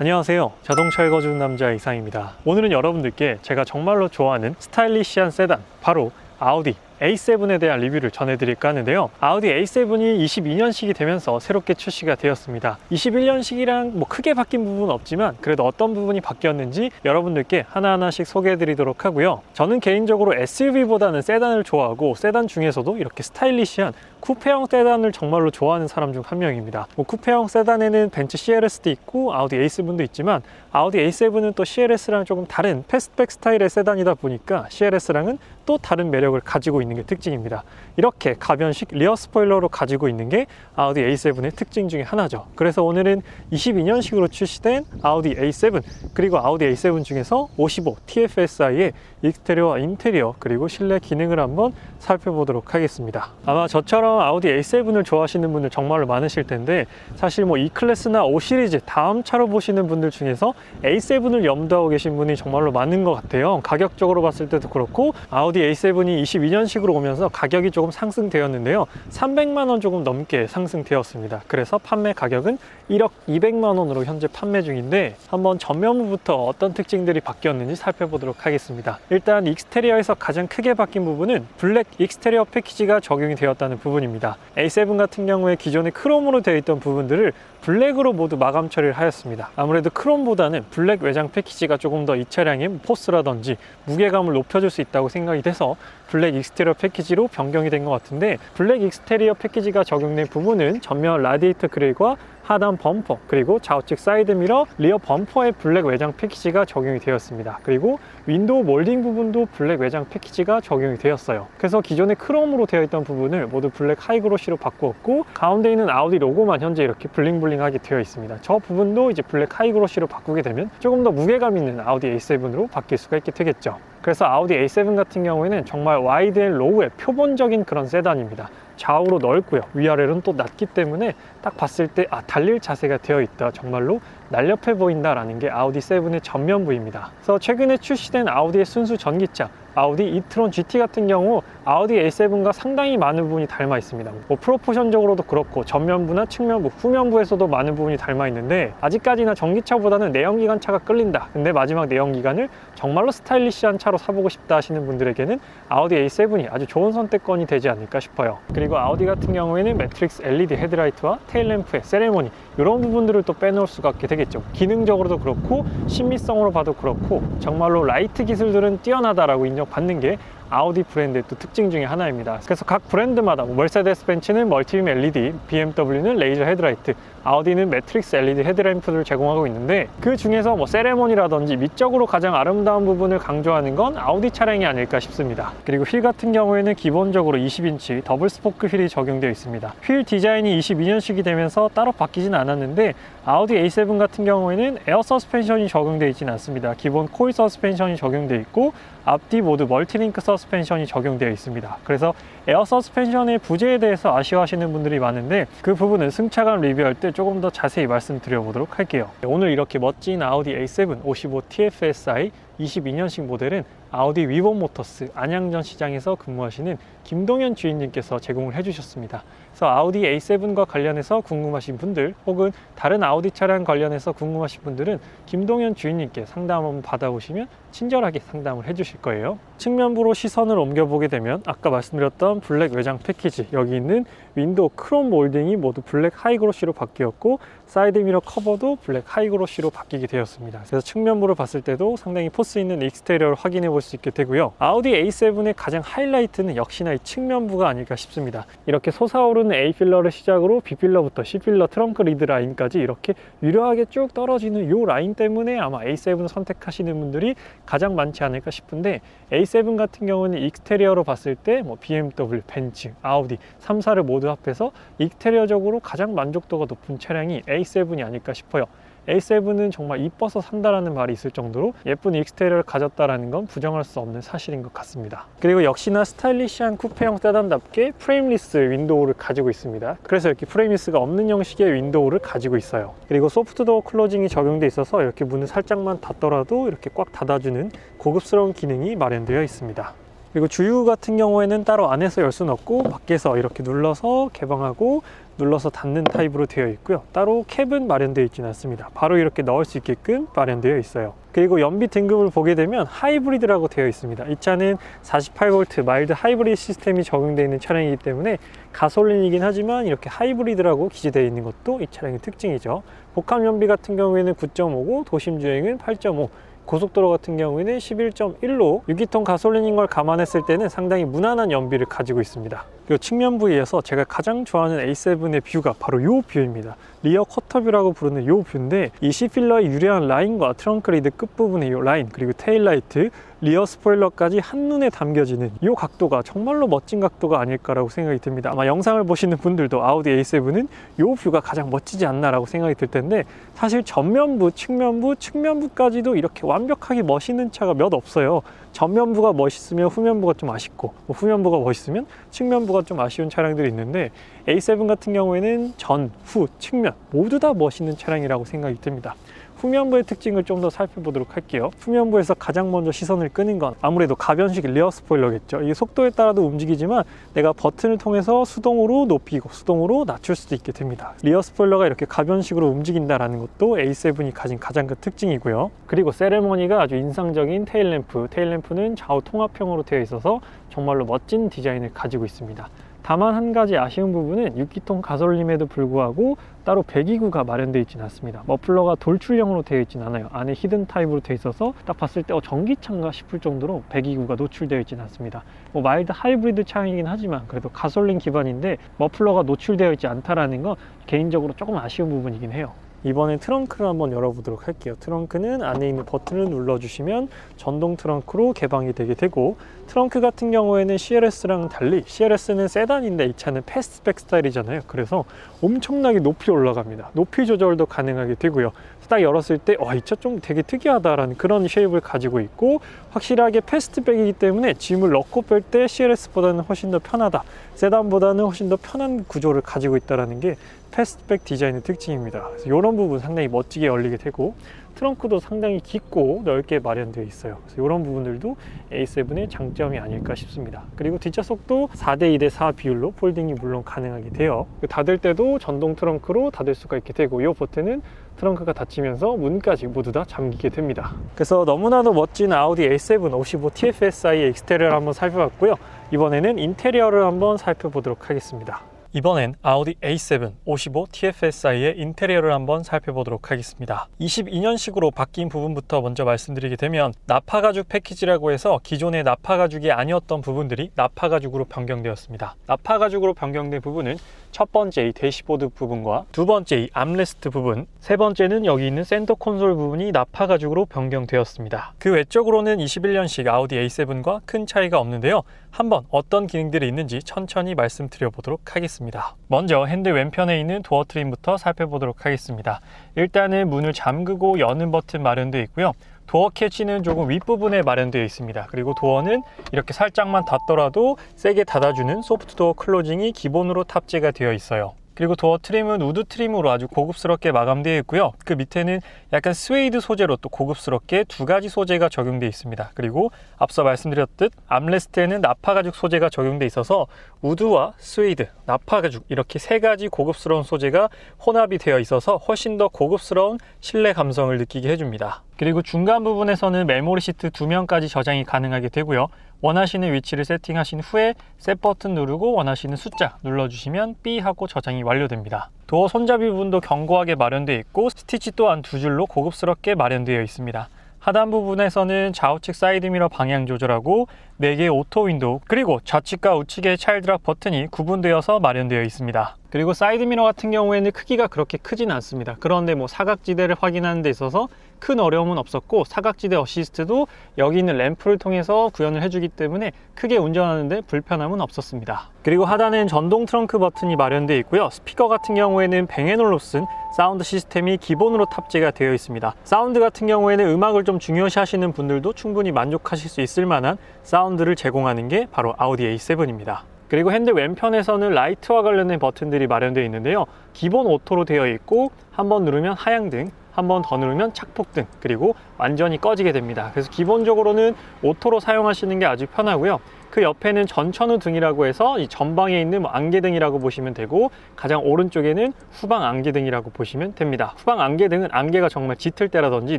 안녕하세요. 자동차 읽어주는 남자 이상입니다. 오늘은 여러분들께 제가 정말로 좋아하는 스타일리시한 세단, 바로 아우디 A7에 대한 리뷰를 전해드릴까 하는데요. 아우디 A7이 22년식이 되면서 새롭게 출시가 되었습니다. 21년식이랑 뭐 크게 바뀐 부분은 없지만 그래도 어떤 부분이 바뀌었는지 여러분들께 하나하나씩 소개해드리도록 하고요. 저는 개인적으로 SUV보다는 세단을 좋아하고 세단 중에서도 이렇게 스타일리시한 쿠페형 세단을 정말로 좋아하는 사람 중 한 명입니다. 뭐 쿠페형 세단에는 벤츠 CLS도 있고 아우디 A7도 있지만 아우디 A7은 또 CLS랑 조금 다른 패스트백 스타일의 세단이다 보니까 CLS랑은 또 다른 매력을 가지고 있는 게 특징입니다. 이렇게 가변식 리어 스포일러로 가지고 있는 게 아우디 A7의 특징 중에 하나죠. 그래서 오늘은 22년식으로 출시된 아우디 A7 그리고 아우디 A7 중에서 55 TFSI의 익스테리어와 인테리어 그리고 실내 기능을 한번 살펴보도록 하겠습니다. 아마 저처럼 아우디 A7을 좋아하시는 분들 정말로 많으실 텐데 사실 뭐 E클래스나 5 시리즈 다음 차로 보시는 분들 중에서 A7을 염두하고 계신 분이 정말로 많은 것 같아요. 가격적으로 봤을 때도 그렇고 아우디 A7이 22년식으로 오면서 가격이 조금 상승되었는데요. 300만 원 조금 넘게 상승되었습니다. 그래서 판매 가격은 1억 200만 원으로 현재 판매 중인데 한번 전면부부터 어떤 특징들이 바뀌었는지 살펴보도록 하겠습니다. 일단 익스테리어에서 가장 크게 바뀐 부분은 블랙 익스테리어 패키지가 적용이 되었다는 부분입니다. A7 같은 경우에 기존에 크롬으로 되어 있던 부분들을 블랙으로 모두 마감 처리를 하였습니다. 아무래도 크롬보다는 블랙 외장 패키지가 조금 더 이 차량의 포스라든지 무게감을 높여줄 수 있다고 생각이 돼서 블랙 익스테리어 패키지로 변경이 된 것 같은데 블랙 익스테리어 패키지가 적용된 부분은 전면 라디에이터 그릴과 하단 범퍼 그리고 좌우측 사이드 미러 리어 범퍼에 블랙 외장 패키지가 적용이 되었습니다. 그리고 윈도우 몰딩 부분도 블랙 외장 패키지가 적용이 되었어요. 그래서 기존에 크롬으로 되어 있던 부분을 모두 블랙 하이그로시로 바꾸었고 가운데 있는 아우디 로고만 현재 이렇게 블링블링하게 되어 있습니다. 저 부분도 이제 블랙 하이그로시로 바꾸게 되면 조금 더 무게감 있는 아우디 A7으로 바뀔 수가 있게 되겠죠. 그래서 아우디 A7 같은 경우에는 정말 와이드 앤 로우의 표본적인 그런 세단입니다 좌우로 넓고요. 위아래로는 또 낮기 때문에 딱 봤을 때 아 달릴 자세가 되어 있다. 정말로 날렵해 보인다라는 게 아우디 7의 전면부입니다. 그래서 최근에 출시된 아우디의 순수 전기차 아우디 이트론 GT 같은 경우 아우디 A7과 상당히 많은 부분이 닮아 있습니다. 뭐 프로포션적으로도 그렇고 전면부나 측면부 후면부에서도 많은 부분이 닮아 있는데 아직까지나 전기차보다는 내연기관 차가 끌린다. 근데 마지막 내연기관을 정말로 스타일리시한 차로 사보고 싶다 하시는 분들에게는 아우디 A7이 아주 좋은 선택권이 되지 않을까 싶어요. 그리고 아우디 같은 경우에는 매트릭스 LED 헤드라이트와 테일램프의 세레모니 이런 부분들을 또 빼놓을 수가 없게 되겠죠 기능적으로도 그렇고 신미성으로 봐도 그렇고 정말로 라이트 기술들은 뛰어나다라고 인정받는 게 아우디 브랜드의 또 특징 중에 하나입니다. 그래서 각 브랜드마다 뭐 멀세데스 벤츠는 멀티빔 LED, BMW는 레이저 헤드라이트, 아우디는 매트릭스 LED 헤드램프를 제공하고 있는데 그 중에서 뭐 세레모니라든지 미적으로 가장 아름다운 부분을 강조하는 건 아우디 차량이 아닐까 싶습니다. 그리고 휠 같은 경우에는 기본적으로 20인치 더블 스포크 휠이 적용되어 있습니다. 휠 디자인이 22년식이 되면서 따로 바뀌지는 않았는데 아우디 A7 같은 경우에는 에어 서스펜션이 적용되어 있지는 않습니다. 기본 코일 서스펜션이 적용되어 있고 앞뒤 모두 멀티링크 서스펜션이 적용되어 있습니다. 그래서 에어 서스펜션의 부재에 대해서 아쉬워하시는 분들이 많은데 그 부분은 승차감 리뷰할 때 조금 더 자세히 말씀드려 보도록 할게요. 오늘 이렇게 멋진 아우디 A7 55 TFSI 22년식 모델은 아우디 위본 모터스 안양전 시장에서 근무하시는 김동현 주인님께서 제공을 해주셨습니다. 그래서 아우디 A7과 관련해서 궁금하신 분들 혹은 다른 아우디 차량 관련해서 궁금하신 분들은 김동현 주인님께 상담 한번 받아보시면 친절하게 상담을 해주실 거예요. 측면부로 시선을 옮겨보게 되면 아까 말씀드렸던 블랙 외장 패키지 여기 있는 윈도우 크롬 몰딩이 모두 블랙 하이그로시로 바뀌었고 사이드 미러 커버도 블랙 하이그로시로 바뀌게 되었습니다. 그래서 측면부를 봤을 때도 상당히 포스 있는 익스테리어를 확인해 볼 수 있게 되고요. 아우디 A7의 가장 하이라이트는 역시나 이 측면부가 아닐까 싶습니다. 이렇게 솟아오르는 A 필러를 시작으로 B 필러부터 C 필러 트렁크 리드 라인까지 이렇게 유려하게 쭉 떨어지는 이 라인 때문에 아마 A7을 선택하시는 분들이 가장 많지 않을까 싶은데 A7 같은 경우는 익스테리어로 봤을 때 뭐 BMW, 벤츠, 아우디 3사를 모두 합해서 익스테리어적으로 가장 만족도가 높은 차량이 A7이 아닐까 싶어요. A7은 정말 이뻐서 산다라는 말이 있을 정도로 예쁜 익스테리어를 가졌다라는 건 부정할 수 없는 사실인 것 같습니다. 그리고 역시나 스타일리시한 쿠페형 세단답게 프레임리스 윈도우를 가지고 있습니다. 그래서 이렇게 프레임리스가 없는 형식의 윈도우를 가지고 있어요. 그리고 소프트도어 클로징이 적용돼 있어서 이렇게 문을 살짝만 닫더라도 이렇게 꽉 닫아주는 고급스러운 기능이 마련되어 있습니다. 그리고 주유 같은 경우에는 따로 안에서 열 수는 없고 밖에서 이렇게 눌러서 개방하고 눌러서 닫는 타입으로 되어 있고요. 따로 캡은 마련되어 있지는 않습니다. 바로 이렇게 넣을 수 있게끔 마련되어 있어요. 그리고 연비 등급을 보게 되면 하이브리드라고 되어 있습니다. 이 차는 48V 마일드 하이브리드 시스템이 적용되어 있는 차량이기 때문에 가솔린이긴 하지만 이렇게 하이브리드라고 기재되어 있는 것도 이 차량의 특징이죠. 복합 연비 같은 경우에는 9.5고 도심 주행은 8.5 고속도로 같은 경우에는 11.1로 6기통 가솔린인 걸 감안했을 때는 상당히 무난한 연비를 가지고 있습니다. 그리고 측면 부위에서 제가 가장 좋아하는 A7의 뷰가 바로 이 뷰입니다. 리어 쿼터뷰라고 부르는 이 뷰인데 이 C필러의 유려한 라인과 트렁크 리드 끝부분의 이 라인 그리고 테일라이트 리어 스포일러까지 한눈에 담겨지는 이 각도가 정말로 멋진 각도가 아닐까라고 생각이 듭니다. 아마 영상을 보시는 분들도 아우디 A7은 이 뷰가 가장 멋지지 않나라고 생각이 들 텐데 사실 전면부, 측면부, 측면부까지도 이렇게 완벽하게 멋있는 차가 몇 없어요. 전면부가 멋있으면 후면부가 좀 아쉽고 뭐 후면부가 멋있으면 측면부가 좀 아쉬운 차량들이 있는데 A7 같은 경우에는 전, 후, 측면 모두 다 멋있는 차량이라고 생각이 듭니다. 후면부의 특징을 좀 더 살펴보도록 할게요. 후면부에서 가장 먼저 시선을 끄는 건 아무래도 가변식 리어 스포일러겠죠. 이게 속도에 따라도 움직이지만 내가 버튼을 통해서 수동으로 높이고 수동으로 낮출 수도 있게 됩니다. 리어 스포일러가 이렇게 가변식으로 움직인다라는 것도 A7이 가진 가장 큰 특징이고요. 그리고 세레머니가 아주 인상적인 테일램프. 테일램프는 좌우 통합형으로 되어 있어서 정말로 멋진 디자인을 가지고 있습니다. 다만 한 가지 아쉬운 부분은 6기통 가솔림에도 불구하고 따로 배기구가 마련되어 있지는 않습니다. 머플러가 돌출형으로 되어 있지는 않아요. 안에 히든 타입으로 되어 있어서 딱 봤을 때 어, 전기차인가 싶을 정도로 배기구가 노출되어 있지는 않습니다. 뭐 마일드 하이브리드 차량이긴 하지만 그래도 가솔린 기반인데 머플러가 노출되어 있지 않다라는 건 개인적으로 조금 아쉬운 부분이긴 해요. 이번엔 트렁크를 한번 열어보도록 할게요. 트렁크는 안에 있는 버튼을 눌러주시면 전동 트렁크로 개방이 되게 되고 트렁크 같은 경우에는 CLS랑은 달리 CLS는 세단인데 이 차는 패스트백 스타일이잖아요. 그래서 엄청나게 높이 올라갑니다. 높이 조절도 가능하게 되고요. 딱 열었을 때, 와, 이 차 좀 되게 특이하다라는 그런 쉐입을 가지고 있고, 확실하게 패스트백이기 때문에 짐을 넣고 뺄 때 CLS보다는 훨씬 더 편하다. 세단보다는 훨씬 더 편한 구조를 가지고 있다는 게 패스트백 디자인의 특징입니다. 그래서 이런 부분 상당히 멋지게 열리게 되고, 트렁크도 상당히 깊고 넓게 마련되어 있어요. 그래서 이런 부분들도 A7의 장점이 아닐까 싶습니다. 그리고 뒷좌석도 4대 2대 4 비율로 폴딩이 물론 가능하게 돼요. 닫을 때도 전동 트렁크로 닫을 수가 있게 되고 이 버튼은 트렁크가 닫히면서 문까지 모두 다 잠기게 됩니다. 그래서 너무나도 멋진 아우디 A7 55 TFSI의 익스테리어를 한번 살펴봤고요. 이번에는 인테리어를 한번 살펴보도록 하겠습니다. 이번엔 아우디 A7 55 TFSI의 인테리어를 한번 살펴보도록 하겠습니다. 22년식으로 바뀐 부분부터 먼저 말씀드리게 되면 나파 가죽 패키지라고 해서 기존의 나파 가죽이 아니었던 부분들이 나파 가죽으로 변경되었습니다. 나파 가죽으로 변경된 부분은 첫 번째 이 대시보드 부분과 두 번째 이 암레스트 부분, 세 번째는 여기 있는 센터 콘솔 부분이 나파 가죽으로 변경되었습니다. 그 외적으로는 21년식 아우디 A7과 큰 차이가 없는데요. 한번 어떤 기능들이 있는지 천천히 말씀드려 보도록 하겠습니다. 먼저 핸들 왼편에 있는 도어 트림부터 살펴보도록 하겠습니다. 일단은 문을 잠그고 여는 버튼 마련되어 있고요. 도어 캐치는 조금 윗부분에 마련되어 있습니다. 그리고 도어는 이렇게 살짝만 닫더라도 세게 닫아주는 소프트 도어 클로징이 기본으로 탑재가 되어 있어요. 그리고 도어 트림은 우드 트림으로 아주 고급스럽게 마감되어 있고요. 그 밑에는 약간 스웨이드 소재로 또 고급스럽게 두 가지 소재가 적용되어 있습니다. 그리고 앞서 말씀드렸듯 암레스트에는 나파 가죽 소재가 적용되어 있어서 우드와 스웨이드, 나파 가죽 이렇게 세 가지 고급스러운 소재가 혼합이 되어 있어서 훨씬 더 고급스러운 실내 감성을 느끼게 해줍니다. 그리고 중간 부분에서는 메모리 시트 두 명까지 저장이 가능하게 되고요. 원하시는 위치를 세팅하신 후에 셋 버튼 누르고 원하시는 숫자 눌러주시면 B 하고 저장이 완료됩니다. 도어 손잡이 부분도 견고하게 마련되어 있고 스티치 또한 두 줄로 고급스럽게 마련되어 있습니다. 하단 부분에서는 좌우측 사이드미러 방향 조절하고 4개의 오토 윈도우 그리고 좌측과 우측의 차일드락 버튼이 구분되어서 마련되어 있습니다. 그리고 사이드 미러 같은 경우에는 크기가 그렇게 크진 않습니다. 그런데 뭐 사각지대를 확인하는 데 있어서 큰 어려움은 없었고 사각지대 어시스트도 여기 있는 램프를 통해서 구현을 해주기 때문에 크게 운전하는데 불편함은 없었습니다. 그리고 하단엔 전동 트렁크 버튼이 마련되어 있고요. 스피커 같은 경우에는 뱅앤올롭슨 사운드 시스템이 기본으로 탑재가 되어 있습니다. 사운드 같은 경우에는 음악을 좀 중요시 하시는 분들도 충분히 만족하실 수 있을 만한 사운드를 제공하는 게 바로 아우디 A7입니다. 그리고 핸들 왼편에서는 라이트와 관련된 버튼들이 마련되어 있는데요. 기본 오토로 되어 있고 한 번 누르면 하향등, 한 번 더 누르면 착폭등, 그리고 완전히 꺼지게 됩니다. 그래서 기본적으로는 오토로 사용하시는 게 아주 편하고요. 그 옆에는 전천후 등이라고 해서 이 전방에 있는 뭐 안개등이라고 보시면 되고 가장 오른쪽에는 후방 안개등이라고 보시면 됩니다. 후방 안개등은 안개가 정말 짙을 때라든지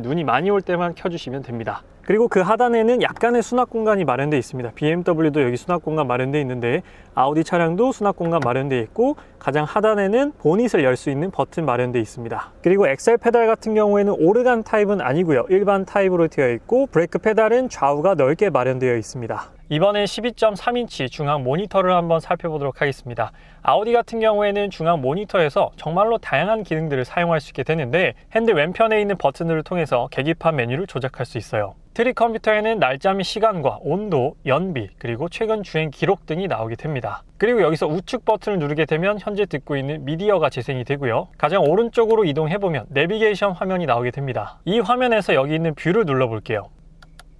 눈이 많이 올 때만 켜주시면 됩니다. 그리고 그 하단에는 약간의 수납 공간이 마련되어 있습니다. BMW도 여기 수납 공간 마련되어 있는데 아우디 차량도 수납 공간 마련되어 있고 가장 하단에는 보닛을 열 수 있는 버튼 마련되어 있습니다. 그리고 엑셀 페달 같은 경우에는 오르간 타입은 아니고요. 일반 타입으로 되어 있고 브레이크 페달은 좌우가 넓게 마련되어 있습니다. 이번엔 12.3인치 중앙 모니터를 한번 살펴보도록 하겠습니다. 아우디 같은 경우에는 중앙 모니터에서 정말로 다양한 기능들을 사용할 수 있게 되는데 핸들 왼편에 있는 버튼들을 통해서 계기판 메뉴를 조작할 수 있어요. 트리 컴퓨터에는 날짜 및 시간과 온도, 연비, 그리고 최근 주행 기록 등이 나오게 됩니다. 그리고 여기서 우측 버튼을 누르게 되면 현재 듣고 있는 미디어가 재생이 되고요. 가장 오른쪽으로 이동해보면 내비게이션 화면이 나오게 됩니다. 이 화면에서 여기 있는 뷰를 눌러볼게요.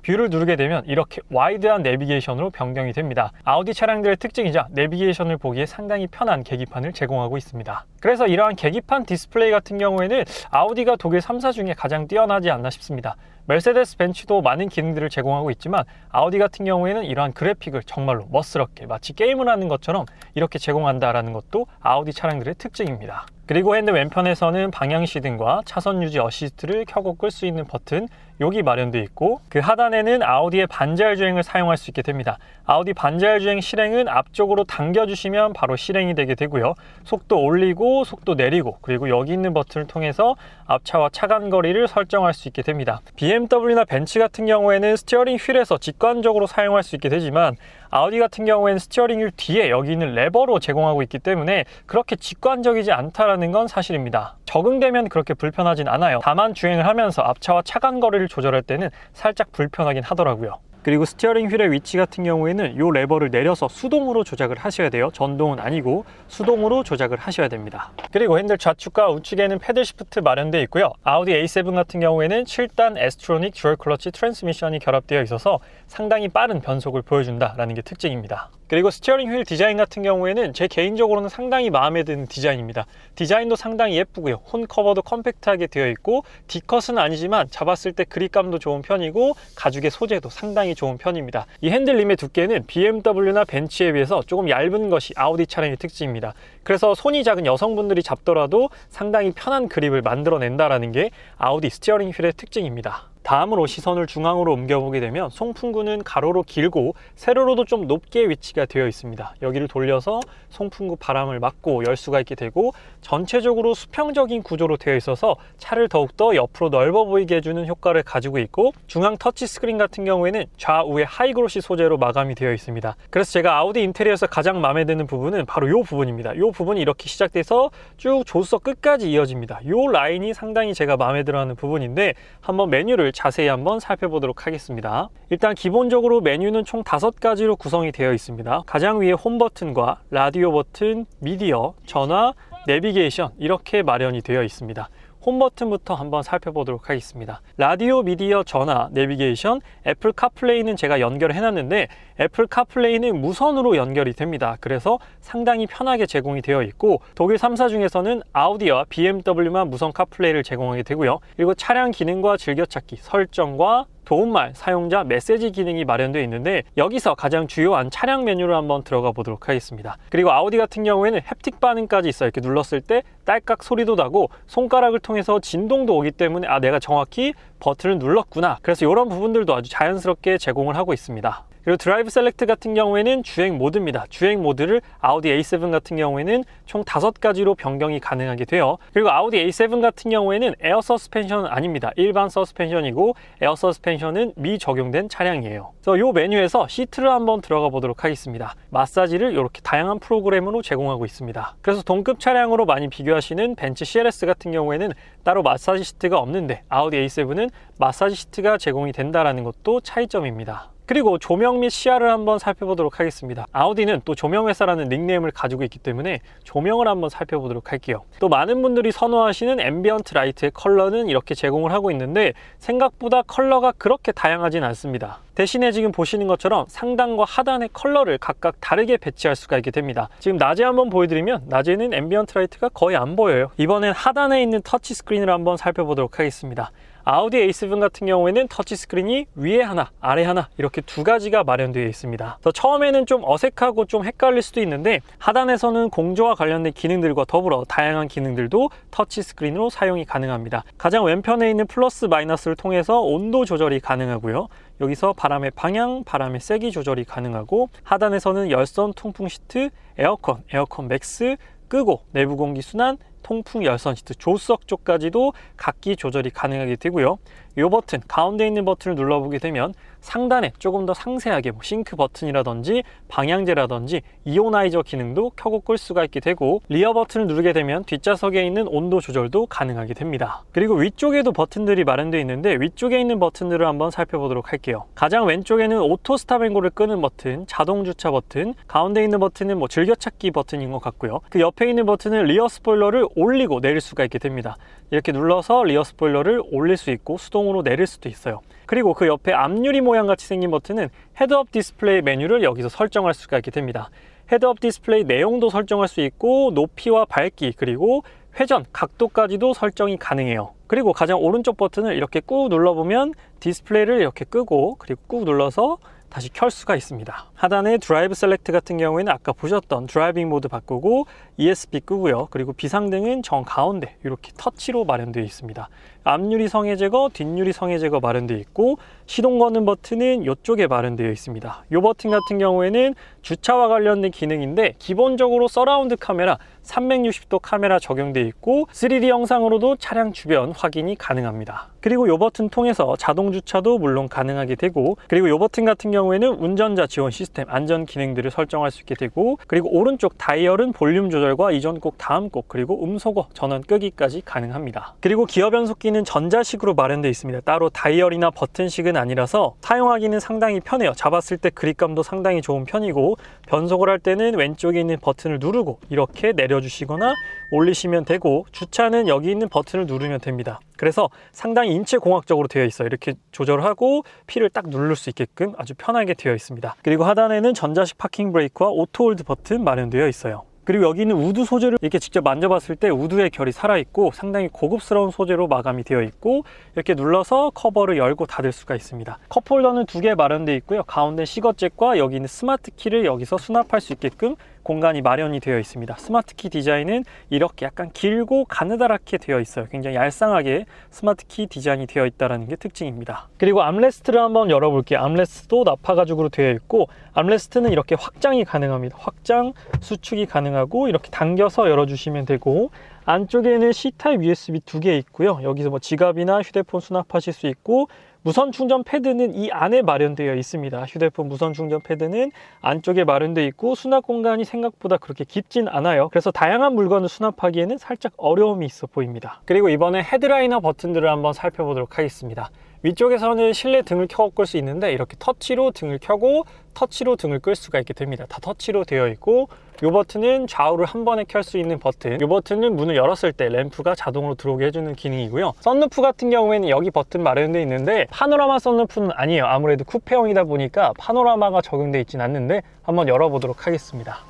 뷰를 누르게 되면 이렇게 와이드한 내비게이션으로 변경이 됩니다. 아우디 차량들의 특징이자 내비게이션을 보기에 상당히 편한 계기판을 제공하고 있습니다. 그래서 이러한 계기판 디스플레이 같은 경우에는 아우디가 독일 3사 중에 가장 뛰어나지 않나 싶습니다. 메르세데스 벤츠도 많은 기능들을 제공하고 있지만 아우디 같은 경우에는 이러한 그래픽을 정말로 멋스럽게 마치 게임을 하는 것처럼 이렇게 제공한다라는 것도 아우디 차량들의 특징입니다. 그리고 핸드 왼편에서는 방향 시등과 차선 유지 어시스트를 켜고 끌 수 있는 버튼 여기 마련되어 있고 그 하단에는 아우디의 반자율 주행을 사용할 수 있게 됩니다. 아우디 반자율 주행 실행은 앞쪽으로 당겨주시면 바로 실행이 되게 되고요. 속도 올리고 속도 내리고 그리고 여기 있는 버튼을 통해서 앞차와 차간 거리를 설정할 수 있게 됩니다. BMW나 벤츠 같은 경우에는 스티어링 휠에서 직관적으로 사용할 수 있게 되지만 아우디 같은 경우에는 스티어링 휠 뒤에 여기 있는 레버로 제공하고 있기 때문에 그렇게 직관적이지 않다라는 건 사실입니다. 적응되면 그렇게 불편하진 않아요. 다만 주행을 하면서 앞차와 차간 거리를 조절할 때는 살짝 불편하긴 하더라고요. 그리고 스티어링 휠의 위치 같은 경우에는 이 레버를 내려서 수동으로 조작을 하셔야 돼요. 전동은 아니고 수동으로 조작을 하셔야 됩니다. 그리고 핸들 좌측과 우측에는 패들 시프트 마련되어 있고요. 아우디 A7 같은 경우에는 7단 에스트로닉 듀얼 클러치 트랜스미션이 결합되어 있어서 상당히 빠른 변속을 보여준다라는 게 특징입니다. 그리고 스티어링 휠 디자인 같은 경우에는 제 개인적으로는 상당히 마음에 드는 디자인입니다. 디자인도 상당히 예쁘고요. 혼 커버도 컴팩트하게 되어 있고 D컷은 아니지만 잡았을 때 그립감도 좋은 편이고 가죽의 소재도 상당히 좋은 편입니다. 이 핸들림의 두께는 BMW나 벤츠에 비해서 조금 얇은 것이 아우디 차량의 특징입니다. 그래서 손이 작은 여성분들이 잡더라도 상당히 편한 그립을 만들어낸다라는 게 아우디 스티어링 휠의 특징입니다. 다음으로 시선을 중앙으로 옮겨보게 되면 송풍구는 가로로 길고 세로로도 좀 높게 위치가 되어 있습니다. 여기를 돌려서 송풍구 바람을 막고 열 수가 있게 되고 전체적으로 수평적인 구조로 되어 있어서 차를 더욱더 옆으로 넓어 보이게 해주는 효과를 가지고 있고 중앙 터치 스크린 같은 경우에는 좌우에 하이그로시 소재로 마감이 되어 있습니다. 그래서 제가 아우디 인테리어에서 가장 마음에 드는 부분은 바로 이 부분입니다. 이 부분이 이렇게 시작돼서 쭉 조수석 끝까지 이어집니다. 이 라인이 상당히 제가 마음에 들어하는 부분인데 한번 메뉴를 자세히 한번 살펴보도록 하겠습니다. 일단 기본적으로 메뉴는 총 다섯 가지로 구성이 되어 있습니다. 가장 위에 홈 버튼과 라디오 버튼, 미디어, 전화, 내비게이션 이렇게 마련이 되어 있습니다. 홈 버튼부터 한번 살펴보도록 하겠습니다. 라디오, 미디어, 전화, 내비게이션, 애플 카플레이는 제가 연결을 해놨는데 애플 카플레이는 무선으로 연결이 됩니다. 그래서 상당히 편하게 제공이 되어 있고 독일 3사 중에서는 아우디와 BMW만 무선 카플레이를 제공하게 되고요. 그리고 차량 기능과 즐겨찾기, 설정과 도움말, 사용자, 메시지 기능이 마련되어 있는데 여기서 가장 주요한 차량 메뉴를 한번 들어가 보도록 하겠습니다. 그리고 아우디 같은 경우에는 햅틱 반응까지 있어요. 이렇게 눌렀을 때 딸깍 소리도 나고 손가락을 통해서 진동도 오기 때문에 아 내가 정확히 버튼을 눌렀구나. 그래서 이런 부분들도 아주 자연스럽게 제공을 하고 있습니다. 그리고 드라이브 셀렉트 같은 경우에는 주행 모드입니다. 주행 모드를 아우디 A7 같은 경우에는 총 다섯 가지로 변경이 가능하게 돼요. 그리고 아우디 A7 같은 경우에는 에어 서스펜션은 아닙니다. 일반 서스펜션이고 에어 서스펜션은 미적용된 차량이에요. 그래서 이 메뉴에서 시트를 한번 들어가 보도록 하겠습니다. 마사지를 이렇게 다양한 프로그램으로 제공하고 있습니다. 그래서 동급 차량으로 많이 비교하시는 벤츠 CLS 같은 경우에는 따로 마사지 시트가 없는데 아우디 A7은 마사지 시트가 제공이 된다는 것도 차이점입니다. 그리고 조명 및 시야를 한번 살펴보도록 하겠습니다. 아우디는 또 조명회사라는 닉네임을 가지고 있기 때문에 조명을 한번 살펴보도록 할게요. 또 많은 분들이 선호하시는 앰비언트 라이트의 컬러는 이렇게 제공을 하고 있는데 생각보다 컬러가 그렇게 다양하진 않습니다. 대신에 지금 보시는 것처럼 상단과 하단의 컬러를 각각 다르게 배치할 수가 있게 됩니다. 지금 낮에 한번 보여드리면 낮에는 앰비언트 라이트가 거의 안 보여요. 이번엔 하단에 있는 터치 스크린을 한번 살펴보도록 하겠습니다. 아우디 A7 같은 경우에는 터치 스크린이 위에 하나, 아래 하나 이렇게 두 가지가 마련되어 있습니다. 그래서 처음에는 좀 어색하고 좀 헷갈릴 수도 있는데 하단에서는 공조와 관련된 기능들과 더불어 다양한 기능들도 터치 스크린으로 사용이 가능합니다. 가장 왼편에 있는 플러스 마이너스를 통해서 온도 조절이 가능하고요. 여기서 바람의 방향, 바람의 세기 조절이 가능하고 하단에서는 열선 통풍 시트, 에어컨, 에어컨 맥스, 끄고 내부 공기 순환, 통풍 열선 시트 조수석 쪽까지도 각기 조절이 가능하게 되고요. 이 버튼 가운데 있는 버튼을 눌러보게 되면 상단에 조금 더 상세하게 뭐 싱크 버튼이라든지 방향제라든지 이오나이저 기능도 켜고 끌 수가 있게 되고 리어 버튼을 누르게 되면 뒷좌석에 있는 온도 조절도 가능하게 됩니다. 그리고 위쪽에도 버튼들이 마련되어 있는데 위쪽에 있는 버튼들을 한번 살펴보도록 할게요. 가장 왼쪽에는 오토 스탑 앤고를 끄는 버튼, 자동 주차 버튼, 가운데 있는 버튼은 뭐 즐겨찾기 버튼인 것 같고요. 그 옆에 있는 버튼은 리어 스포일러를 올리고 내릴 수가 있게 됩니다. 이렇게 눌러서 리어 스포일러를 올릴 수 있고 수동으로 내릴 수도 있어요. 그리고 그 옆에 앞유리 모양 같이 생긴 버튼은 헤드업 디스플레이 메뉴를 여기서 설정할 수가 있게 됩니다. 헤드업 디스플레이 내용도 설정할 수 있고 높이와 밝기 그리고 회전 각도까지도 설정이 가능해요. 그리고 가장 오른쪽 버튼을 이렇게 꾹 눌러보면 디스플레이를 이렇게 끄고 그리고 꾹 눌러서 다시 켤 수가 있습니다. 하단에 드라이브 셀렉트 같은 경우에는 아까 보셨던 드라이빙 모드 바꾸고 ESP 끄고요. 그리고 비상등은 정 가운데 이렇게 터치로 마련되어 있습니다. 앞유리 성해 제거, 뒷유리 성해 제거 마련되어 있고 시동 거는 버튼은 이쪽에 마련되어 있습니다. 이 버튼 같은 경우에는 주차와 관련된 기능인데 기본적으로 서라운드 카메라 360도 카메라 적용되어 있고 3D 영상으로도 차량 주변 확인이 가능합니다. 그리고 이 버튼 통해서 자동 주차도 물론 가능하게 되고 그리고 이 버튼 같은 경우에는 운전자 지원 시스템 안전 기능들을 설정할 수 있게 되고 그리고 오른쪽 다이얼은 볼륨 조절과 이전 곡 다음 곡 그리고 음소거 전원 끄기까지 가능합니다. 그리고 기어 변속기 는 전자식으로 마련되어 있습니다. 따로 다이얼이나 버튼식은 아니라서 사용하기는 상당히 편해요. 잡았을 때 그립감도 상당히 좋은 편이고 변속을 할 때는 왼쪽에 있는 버튼을 누르고 이렇게 내려주시거나 올리시면 되고 주차는 여기 있는 버튼을 누르면 됩니다. 그래서 상당히 인체 공학적으로 되어 있어요. 이렇게 조절하고 피를 딱 누를 수 있게끔 아주 편하게 되어 있습니다. 그리고 하단에는 전자식 파킹 브레이크와 오토 홀드 버튼 마련되어 있어요. 그리고 여기 있는 우드 소재를 이렇게 직접 만져봤을 때 우드의 결이 살아있고 상당히 고급스러운 소재로 마감이 되어 있고 이렇게 눌러서 커버를 열고 닫을 수가 있습니다. 컵홀더는 두 개 마련되어 있고요. 가운데 시거잭과 여기 있는 스마트 키를 여기서 수납할 수 있게끔 공간이 마련이 되어 있습니다. 스마트 키 디자인은 이렇게 약간 길고 가느다랗게 되어 있어요. 굉장히 얄쌍하게 스마트 키 디자인이 되어 있다는 게 특징입니다. 그리고 암레스트를 한번 열어볼게요. 암레스트도 나파 가죽으로 되어 있고 암레스트는 이렇게 확장이 가능합니다. 확장, 수축이 가능하고 이렇게 당겨서 열어주시면 되고 안쪽에는 C타입 USB 두 개 있고요. 여기서 뭐 지갑이나 휴대폰 수납하실 수 있고 무선 충전 패드는 이 안에 마련되어 있습니다. 휴대폰 무선 충전 패드는 안쪽에 마련되어 있고 수납 공간이 생각보다 그렇게 깊진 않아요. 그래서 다양한 물건을 수납하기에는 살짝 어려움이 있어 보입니다. 그리고 이번에 헤드라이너 버튼들을 한번 살펴보도록 하겠습니다. 위쪽에서는 실내 등을 켜고 끌 수 있는데 이렇게 터치로 등을 켜고 터치로 등을 끌 수가 있게 됩니다. 다 터치로 되어 있고 이 버튼은 좌우를 한 번에 켤 수 있는 버튼. 이 버튼은 문을 열었을 때 램프가 자동으로 들어오게 해주는 기능이고요. 썬루프 같은 경우에는 여기 버튼 마련되어 있는데 파노라마 썬루프는 아니에요. 아무래도 쿠페형이다 보니까 파노라마가 적용되어 있진 않는데 한번 열어보도록 하겠습니다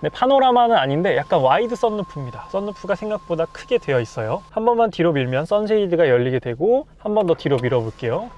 네, 파노라마는 아닌데 약간 와이드 썬루프입니다. 썬루프가 생각보다 크게 되어 있어요. 한 번만 뒤로 밀면 선쉐이드가 열리게 되고 한 번 더 뒤로 밀어볼게요.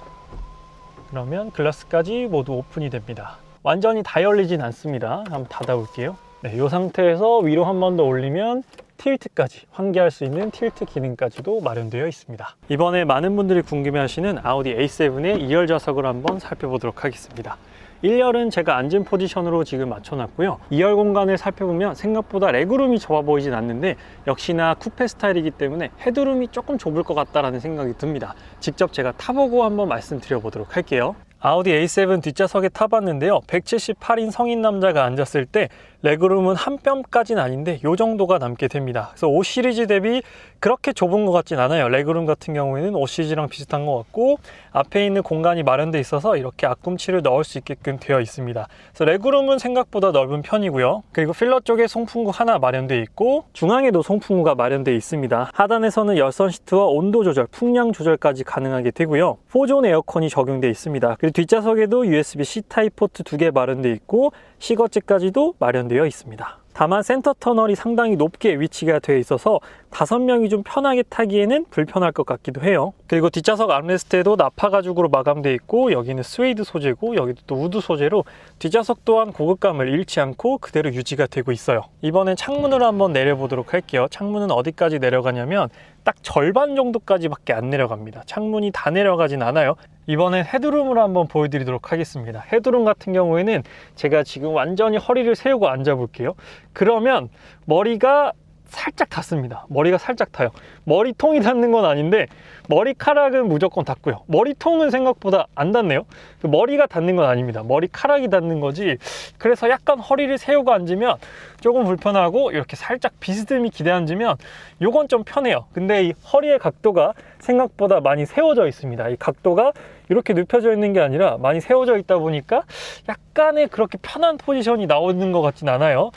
그러면 글라스까지 모두 오픈이 됩니다. 완전히 다 열리진 않습니다. 한번 닫아볼게요. 네, 이 상태에서 위로 한 번 더 올리면 틸트까지 환기할 수 있는 틸트 기능까지도 마련되어 있습니다. 이번에 많은 분들이 궁금해하시는 아우디 A7의 2열 좌석을 한번 살펴보도록 하겠습니다. 1열은 제가 앉은 포지션으로 지금 맞춰놨고요. 2열 공간을 살펴보면 생각보다 레그룸이 좁아 보이진 않는데 역시나 쿠페 스타일이기 때문에 헤드룸이 조금 좁을 것 같다라는 생각이 듭니다. 직접 제가 타보고 한번 말씀드려 보도록 할게요. 아우디 A7 뒷좌석에 타봤는데요. 178인 성인 남자가 앉았을 때 레그룸은 한 뼘까지는 아닌데 이 정도가 남게 됩니다. 그래서 5 시리즈 대비 그렇게 좁은 것 같진 않아요. 레그룸 같은 경우에는 5 시리즈랑 비슷한 것 같고 앞에 있는 공간이 마련돼 있어서 이렇게 앞꿈치를 넣을 수 있게끔 되어 있습니다. 그래서 레그룸은 생각보다 넓은 편이고요. 그리고 필러 쪽에 송풍구 하나 마련돼 있고 중앙에도 송풍구가 마련돼 있습니다. 하단에서는 열선 시트와 온도 조절, 풍량 조절까지 가능하게 되고요. 4존 에어컨이 적용돼 있습니다. 그리고 뒷좌석에도 USB-C 타입 포트 두 개 마련돼 있고 시거지까지도 마련 되어 있습니다. 다만 센터 터널이 상당히 높게 위치가 되어 있어서 다섯 명이 좀 편하게 타기에는 불편할 것 같기도 해요. 그리고 뒷좌석 암레스트에도 나파 가죽으로 마감되어 있고 여기는 스웨이드 소재고 여기도 또 우드 소재로 뒷좌석 또한 고급감을 잃지 않고 그대로 유지가 되고 있어요. 이번엔 창문으로 한번 내려보도록 할게요. 창문은 어디까지 내려가냐면 딱 절반 정도까지밖에 안 내려갑니다. 창문이 다 내려가진 않아요. 이번엔 헤드룸으로 한번 보여드리도록 하겠습니다. 헤드룸 같은 경우에는 제가 지금 완전히 허리를 세우고 앉아 볼게요. 그러면 머리가 살짝 닿습니다. 머리가 살짝 타요. 머리통이 닿는 건 아닌데 머리카락은 무조건 닿고요. 머리통은 생각보다 안 닿네요. 그 머리가 닿는 건 아닙니다. 머리카락이 닿는 거지. 그래서 약간 허리를 세우고 앉으면 조금 불편하고 이렇게 살짝 비스듬히 기대 앉으면 요건 좀 편해요. 근데 이 허리의 각도가 생각보다 많이 세워져 있습니다. 이 각도가 이렇게 눕혀져 있는 게 아니라 많이 세워져 있다 보니까 약간의 그렇게 편한 포지션이 나오는 것 같진 않아요.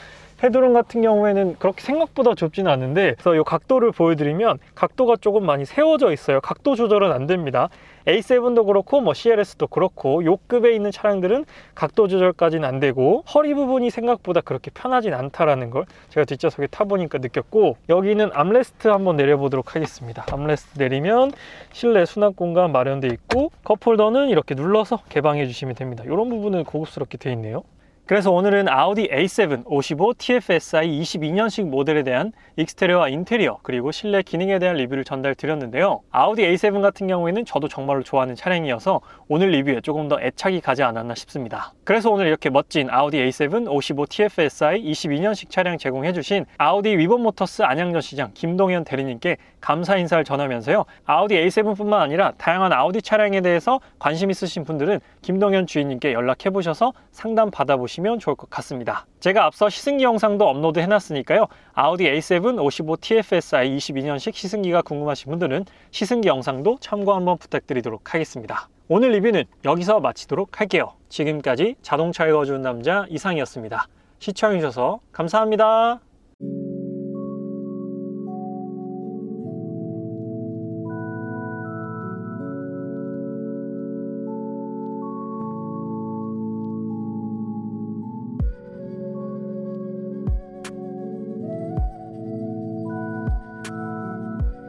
헤드룸 같은 경우에는 그렇게 생각보다 좁지는 않은데 그래서 이 각도를 보여드리면 각도가 조금 많이 세워져 있어요. 각도 조절은 안 됩니다. A7도 그렇고 뭐 CLS도 그렇고 요 급에 있는 차량들은 각도 조절까지는 안 되고 허리 부분이 생각보다 그렇게 편하진 않다라는 걸 제가 뒷좌석에 타보니까 느꼈고 여기는 암레스트 한번 내려보도록 하겠습니다. 암레스트 내리면 실내 수납 공간 마련돼 있고 컵홀더는 이렇게 눌러서 개방해 주시면 됩니다. 이런 부분은 고급스럽게 되어 있네요 그래서 오늘은 아우디 A7 55 TFSI 22년식 모델에 대한 익스테리어와 인테리어 그리고 실내 기능에 대한 리뷰를 전달 드렸는데요. 아우디 A7 같은 경우에는 저도 정말로 좋아하는 차량이어서 오늘 리뷰에 조금 더 애착이 가지 않았나 싶습니다. 그래서 오늘 이렇게 멋진 아우디 A7 55 TFSI 22년식 차량 제공해주신 아우디 위본 모터스 안양전 시장 김동현 대리님께 감사 인사를 전하면서요. 아우디 A7뿐만 아니라 다양한 아우디 차량에 대해서 관심 있으신 분들은 김동현 주인님께 연락해 보셔서 상담 받아보시면 좋을 것 같습니다. 제가 앞서 시승기 영상도 업로드 해놨으니까요. 아우디 A7 55 TFSI 22년식 시승기가 궁금하신 분들은 시승기 영상도 참고 한번 부탁드리도록 하겠습니다. 오늘 리뷰는 여기서 마치도록 할게요. 지금까지 자동차 읽어주는 남자 이상이었습니다. 시청해주셔서 감사합니다.